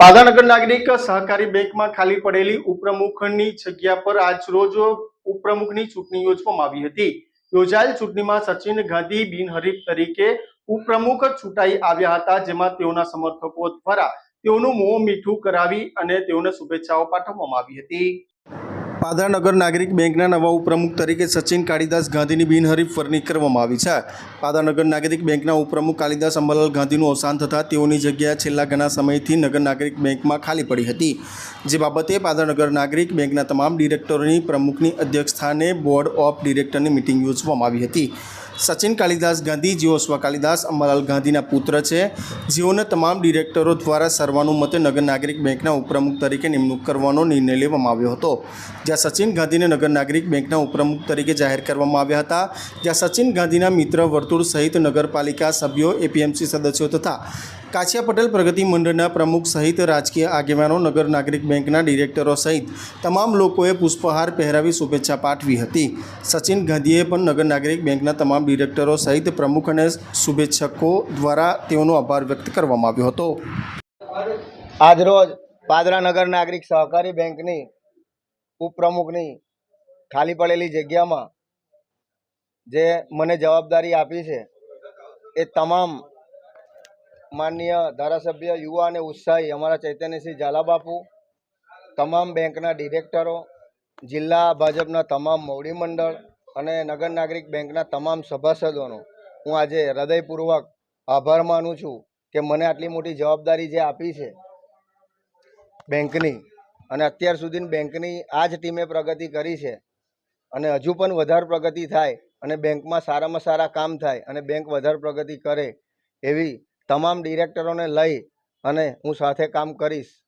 પાદાનગર નાગરિક સહકારી બેંકમાં ખાલી પડેલી ઉપપ્રમુખની જગ્યા પર આજ રોજ ઉપપ્રમુખની ચૂંટણી યોજવામાં આવી હતી. યોજાયેલ ચૂંટણીમાં સચિન ગાંધી બિનહરીફ તરીકે ઉપપ્રમુખ ચૂંટાઈ આવ્યા હતા, જેમાં તેઓના સમર્થકો દ્વારા તેઓનું મોં મીઠું કરાવી અને તેઓને શુભેચ્છાઓ પાઠવવામાં આવી હતી. પાદાનગર નાગરિક બેંકના નવા ઉપપ્રમુખ તરીકે સચિન કાળીદાસ ગાંધીની બિનહરીફ વરણી કરવામાં આવી છે. પાદાનગર નાગરિક બેંકના ઉપપ્રમુખ કાલિદાસ અંબાલાલ ગાંધીનું અવસાન થતાં તેઓની જગ્યા છેલ્લા ઘણા સમયથી નગર નાગરિક બેંકમાં ખાલી પડી હતી. જે બાબતે પાદાનગર નાગરિક બેંકના તમામ ડિરેક્ટરોની પ્રમુખની અધ્યક્ષસ્થાને બોર્ડ ઓફ ડિરેક્ટરની મિટિંગ યોજવામાં આવી હતી. સચિન કાલિદાસ ગાંધી, જેઓ સ્વ કાલિદાસ, અંબાલાલ ગાંધીના પુત્ર છે, જેઓને તમામ ડિરેક્ટરો દ્વારા સર્વાનુમતે નગર નાગરિક બેંકના ઉપપ્રમુખ તરીકે નિમણૂક કરવાનો નિર્ણય લેવામાં આવ્યો હતો. જ્યાં સચિન ગાંધીને નગર નાગરિક બેંકના ઉપપ્રમુખ તરીકે જાહેર કરવામાં આવ્યા હતા. જ્યાં સચિન ગાંધીના મિત્ર વર્તુળ સહિત નગરપાલિકા સભ્યો, એપીએમસી સદસ્યો તથા કાછિયા પટેલ પ્રગતિ મંડળના પ્રમુખ સહિત રાજકીય આગેવાનો, નગર નાગરિક બેંકના ડિરેક્ટરો સહિત તમામ લોકોએ પુષ્પહાર પહેરાવી શુભેચ્છા પાઠવી હતી. સચિન ગાંધીએ પણ નગર નાગરિક બેંકના તમામ ડિરેક્ટરો સહિત પ્રમુખ અને શુભેચ્છકો દ્વારા તેઓનો આભાર વ્યક્ત કરવામાં આવ્યો હતો. આજરોજ પાદરા નગર નાગરિક સહકારી બેંકની ઉપપ્રમુખની ખાલી પડેલી જગ્યામાં જે મને જવાબદારી આપી છે, એ તમામ માનનીય ધારાસભ્ય, યુવા અને ઉત્સાહી અમારા ચૈતન્યસિંહ ઝાલાબાપુ, તમામ બેંકના ડિરેક્ટરો જિલ્લા ભાજપના તમામ મોવડી મંડળ અને નગર નાગરિક બેંકના તમામ સભાસદોનો હું આજે હૃદયપૂર્વક આભાર માનું છું કે મને આટલી મોટી જવાબદારી જે આપી છે બેંકની અને અત્યાર સુધી બેંકની આ જ ટીમે પ્રગતિ કરી છે. અને હજુ પણ વધારે પ્રગતિ થાય અને બેંકમાં સારામાં સારા કામ થાય અને બેંક વધારે પ્રગતિ કરે એવી તમામ ડિરેક્ટરોને લઈ અને હું સાથે કામ કરીશ.